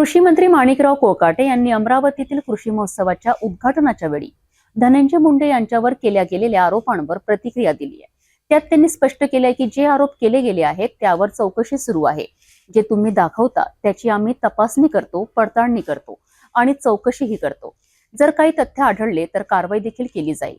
कृषी मंत्री माणिकराव कोकाटे यांनी अमरावतीतील कृषी महोत्सवाच्या उद्घाटनाच्या वेळी धनंजय मुंडे यांच्यावर केल्या गेलेल्या आरोपांवर प्रतिक्रिया दिली आहे. त्यात त्यांनी स्पष्ट केलंय की जे आरोप केले गेले आहेत त्यावर चौकशी सुरू आहे. जे तुम्ही दाखवता त्याची आम्ही तपासणी करतो पडताळणी करतो आणि चौकशीही करतो. जर काही तथ्य आढळले तर कारवाई देखील केली जाईल.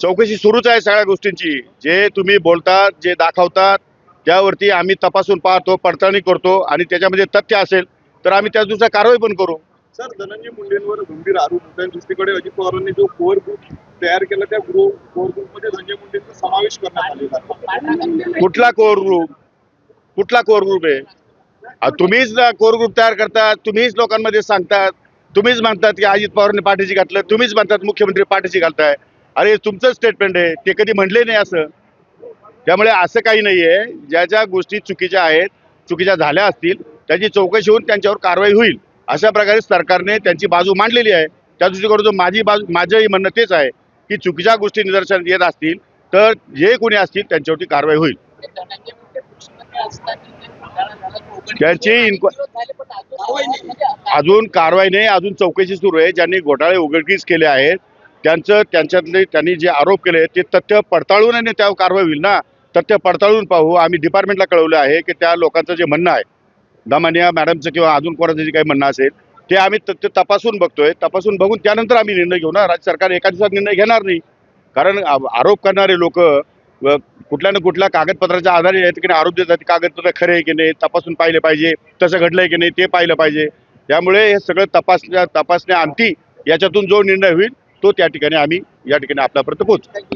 चौकशी सुरूच आहे सगळ्या गोष्टींची. जे तुम्ही बोलतात जे दाखवतात त्यावरती आम्ही तपासून पाहतो पडताळणी करतो आणि त्याच्यामध्ये तथ्य असेल तर आम्ही त्यानुसार कारवाई पण करू. सर धनंजय मुंडेंवर गंभीर आरोप होत आहे दुसरीकडे अजित पवारांनी जो कोअर ग्रुप तयार केला त्या ग्रुप कोअर ग्रुपमध्ये धनंजय मुंडेंचा समावेश करण्यात आलेला कुठला कोर ग्रुप कुठला कोर ग्रुप आहे? तुम्हीच कोर ग्रुप तयार करतात तुम्हीच लोकांमध्ये सांगतात. तुम्हीच म्हणतात की अजित पवारांनी पाठीशी घातलं तुम्हीच म्हणतात मुख्यमंत्री पाठीशी घालताय. अरे तुमचं स्टेटमेंट आहे ते कधी म्हणले नाही असं. त्यामुळे असं काही नाही आहे ज्या ज्या गोष्टी चुकीच्या आहेत चुकीच्या झाल्या असतील त्याची चौकशी होऊन त्यांच्यावर कारवाई होईल अशा प्रकारे सरकारने त्यांची बाजू मांडलेली आहे. त्या दृष्टीकडून माझी बाजू माझंही म्हणणं तेच आहे की चुकीच्या गोष्टी निदर्शनात येत असतील तर जे कोणी असतील त्यांच्यावरती कारवाई होईल. त्यांची अजून कारवाई नाही अजून चौकशी सुरू आहे. ज्यांनी घोटाळे उघडकीस केले आहेत त्यांचं त्यांच्यातले त्यांनी जे आरोप केले ते तथ्य पडताळून आणि त्यावर कारवाई होईल ना? तथ्य पडताळून पाहू. आम्ही डिपार्टमेंटला कळवलं आहे की त्या लोकांचं जे म्हणणं आहे दमानिया मॅडमचं किंवा अजून कोणाचं जे काही म्हणणं असेल ते आम्ही ते तपासून बघतोय. तपासून बघून त्यानंतर आम्ही निर्णय घेऊ ना राज्य सरकार एका दिवसात निर्णय घेणार नाही. कारण आरोप करणारे लोक कुठल्या ना कुठल्या कागदपत्राच्या आधारे या ठिकाणी आरोप देतात कागदपत्र खरे आहे की नाही तपासून पाहिले पाहिजे तसं घडलंय की नाही ते पाहिलं पाहिजे. त्यामुळे हे सगळं तपासण्या तपासण्या आणती याच्यातून जो निर्णय होईल तो त्या ठिकाणी आम्ही या ठिकाणी आपल्यापर्यंत पोहोचू.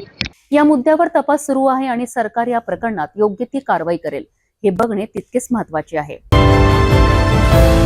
या मुद्द्यावर तपास सुरू आहे आणि सरकार या प्रकरणात योग्य ती कारवाई करेल. हे बघणे तितकेच महत्त्वाचे आहे. Thank you